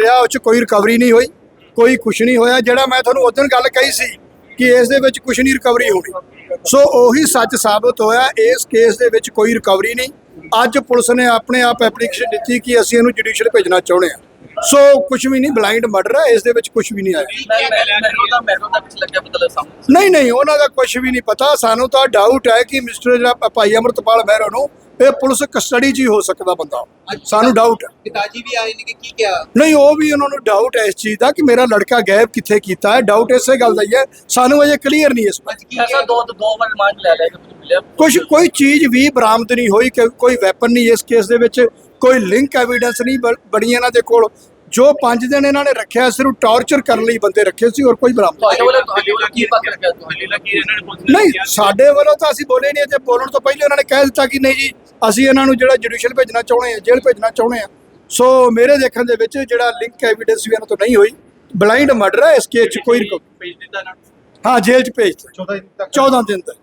ਰਿਹਾ, ਉਹ ਚ ਕੋਈ ਰਿਕਵਰੀ ਨਹੀਂ ਹੋਈ, ਕੋਈ ਕੁਛ ਨਹੀਂ ਹੋਇਆ, ਜਿਹੜਾ ਮੈਂ ਤੁਹਾਨੂੰ ਉਦੋਂ ਗੱਲ ਕਹੀ ਸੀ ਕਿ ਇਸ ਦੇ ਵਿੱਚ ਕੁਛ ਨਹੀਂ ਰਿਕਵਰੀ ਹੋਣੀ। ਸੋ ਉਹੀ ਸੱਚ ਸਾਬਤ ਹੋਇਆ, ਇਸ ਕੇਸ ਦੇ ਵਿੱਚ ਕੋਈ ਰਿਕਵਰੀ ਨਹੀਂ। ਅੱਜ ਪੁਲਿਸ ਨੇ ਆਪਣੇ ਆਪ ਐਪਲੀਕੇਸ਼ਨ ਦਿੱਤੀ ਕਿ ਅਸੀਂ ਇਹਨੂੰ ਜੁਡੀਸ਼ੀਅਲ ਭੇਜਣਾ ਚਾਹੁੰਦੇ ਹਾਂ। ਸੋ ਕੁਛ ਵੀ ਨਹੀਂ ਬਲਾਈਂਡ ਮਰਡਰ ਹੈ ਇਸ ਦੇ ਵਿੱਚ ਕੁਛ ਵੀ ਨਹੀਂ ਆਇਆ। ਨਹੀਂ ਨਹੀਂ, ਉਹਨਾਂ ਦਾ ਕੁਝ ਵੀ ਨਹੀਂ ਪਤਾ। ਸਾਨੂੰ ਤਾਂ ਡਾਊਟ ਹੈ ਕਿ ਮਿਸਟਰ ਜਿਹੜਾ ਭਾਈ ਅਮਰਤਪਾਲ ਮਹਿਰੋ ਨੂੰ ਇਹ ਪੁਲਿਸ ਕਸਟਡੀ 'ਚ ਹੀ ਹੋ ਸਕਦਾ ਬੰਦਾ। ਸਾਨੂੰ ਡਾਊਟ ਹੈ। ਪਿਤਾਜੀ ਵੀ ਆਏ ਨੇ ਕਿ ਕੀ ਕਿਹਾ? ਨਹੀਂ ਉਹ ਵੀ ਉਹਨਾਂ ਨੂੰ ਡਾਊਟ ਹੈ ਇਸ ਚੀਜ਼ ਦਾ ਕਿ ਮੇਰਾ ਲੜਕਾ ਗਾਇਬ ਕਿੱਥੇ ਕੀਤਾ ਹੈ। ਡਾਊਟ ਇਸੇ ਗੱਲ ਦਾ ਹੀ ਹੈ। ਸਾਨੂੰ ਅਜੇ ਕਲੀਅਰ ਨਹੀਂ ਇਸ ਬਾਰੇ। ਅੱਜ ਕੀ ਐਸਾ ਦੋ ਦੋ ਵਾਰ ਰਿਮਾਂਡ ਲੈ ਲਿਆ ਕਿ ਕੁਝ ਮਿਲਿਆ। ਕੁਝ ਕੋਈ ਚੀਜ਼ ਵੀ ਬਰਾਮਦ ਨਹੀਂ ਹੋਈ ਕਿ ਕੋਈ ਵੈਪਨ ਨਹੀਂ ਇਸ ਕੇਸ ਦੇ ਵਿੱਚ। ਕੋਈ ਲਿੰਕ ਐਵੀਡੈਂਸ ਨਹੀਂ ਬ- ਬਣੀ ਇਹਨਾਂ ਦੇ ਕੋਲ। ਜੋ 5 ਦਿਨ ਇਹਨਾਂ ਨੇ ਰੱਖਿਆ ਸਿਰਫ ਟਾਰਚਰ ਕਰਨ ਲਈ ਬੰਦੇ ਰੱਖੇ ਸੀ ਔਰ ਕੋਈ ਬਰਾਮਦ ਤੁਹਾਡੇ ਵੱਲੋਂ ਤੁਹਾਡੇ ਵੱਲੋਂ ਕੀ ਪੱਕ ਰੱਖਿਆ? ਤੁਹਾਡੇ ਲੱਗੀ ਇਹਨਾਂ ਨੇ ਪੁਲਿਸ ਨਹੀਂ ਸਾਡੇ ਵੱਲੋਂ ਤਾਂ ਅਸੀਂ ਬੋਲੇ ਨਹੀਂ ਤੇ ਬੋਲਣ ਤੋਂ ਪਹਿਲੇ ਉਹਨਾਂ ਨੇ ਕਹਿ ਦਿੱਤਾ ਕਿ ਨਹੀਂ ਜੀ ਅਸੀਂ ਇਹਨਾਂ ਨੂੰ ਜਿਹੜਾ ਜੁਡੀਸ਼ੀਅਲ ਭੇਜਣਾ ਚਾਹੁੰਦੇ ਹਾਂ ਜੇਲ੍ਹ ਭੇਜਣਾ ਚਾਹੁੰਦੇ ਹਾਂ। ਸੋ ਮੇਰੇ ਦੇਖਣ ਦੇ ਵਿੱਚ ਜਿਹੜਾ ਲਿੰਕ ਐਵੀਡੈਂਸ ਵੀ ਇਹਨਾਂ ਤੋਂ ਨਹੀਂ ਹੋਈ। ਬਲਾਈਂਡ ਮਰਡਰ ਹੈ ਇਸ ਕੇਸ 'ਚ ਕੋਈ ਰਿਕਵਰੀ- ਭੇਜ ਦਿੱਤਾ ਇਹਨਾਂ ਨੂੰ? ਹਾਂ ਜੇਲ੍ਹ 'ਚ ਭੇਜ ਦਿੱਤਾ। 14 ਦਿਨ ਤੱਕ। 14 ਦਿਨ ਤੱਕ।